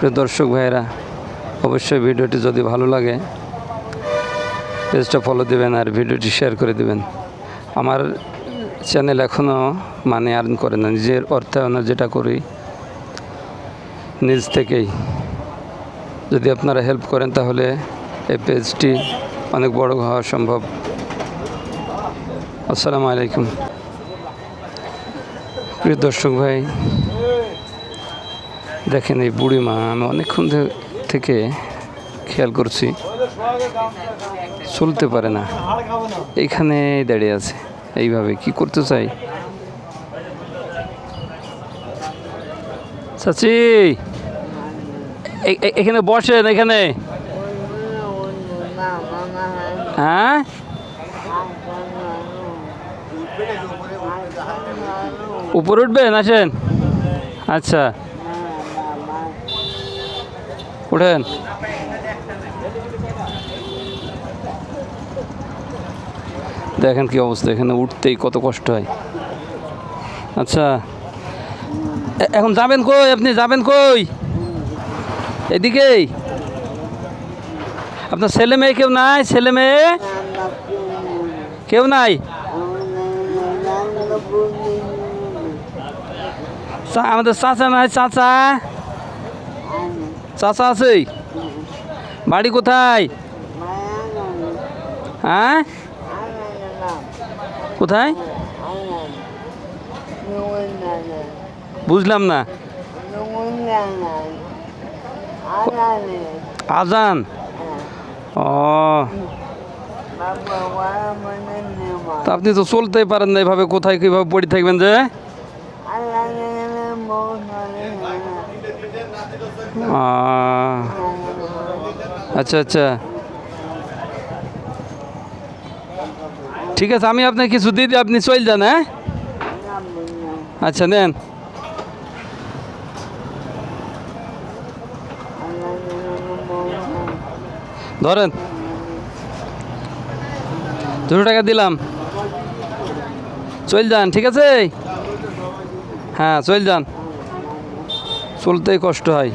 প্রিয় দর্শক ভাইয়েরা, অবশ্যই ভিডিওটি যদি ভালো লাগে, পেজটা ফলো দেবেন আর ভিডিওটি শেয়ার করে দেবেন। আমার চ্যানেল এখনও মানে আর্ন করে না, নিজের অর্থায়নে যেটা করি, নিজ থেকেই। যদি আপনারা হেল্প করেন তাহলে এই পেজটি অনেক বড় হওয়া সম্ভব। আসসালামু আলাইকুম। প্রিয় দর্শক ভাই দেখেন এই বুড়ি মা, আমি অনেকক্ষণ থেকে খেয়াল করছি, চলতে পারে না। এইখানে দাঁড়িয়ে আছে। এইভাবে কি করতে চাই? চাচি! এখানে বসেন, এখানে। হ্যাঁ? উপরে উঠবেন, আসেন। আচ্ছা। উঠেন দেখেন কি অবস্থা, এখানে উঠতেই কত কষ্ট হয়। আচ্ছা এখন যাবেন কই আপনি? যাবেন কই? এদিকেই আপনার ছেলে মেয়ে কেউ নাই? ছেলে মেয়ে? কেউ নাই? আমাদের চাচা নাই, চাচা? চাচা আছে বাড়ি কোথায়? হ্যাঁ? কোথায়? বুঝলাম না। আজান? ও। তা আপনি তো চলতেই পারেন না এভাবে কোথায় কীভাবে পড়ে থাকবেন যে? আচ্ছা আচ্ছা। ঠিক আছে, আমি আপনাকে কিছু দিয়ে দিই, আপনি চল যান হ্যাঁ? আচ্ছা নেন। ধরেন। দুশো টাকা দিলাম। চল যান, ঠিক আছে? হ্যাঁ চল যান। চলতেই কষ্ট হয়।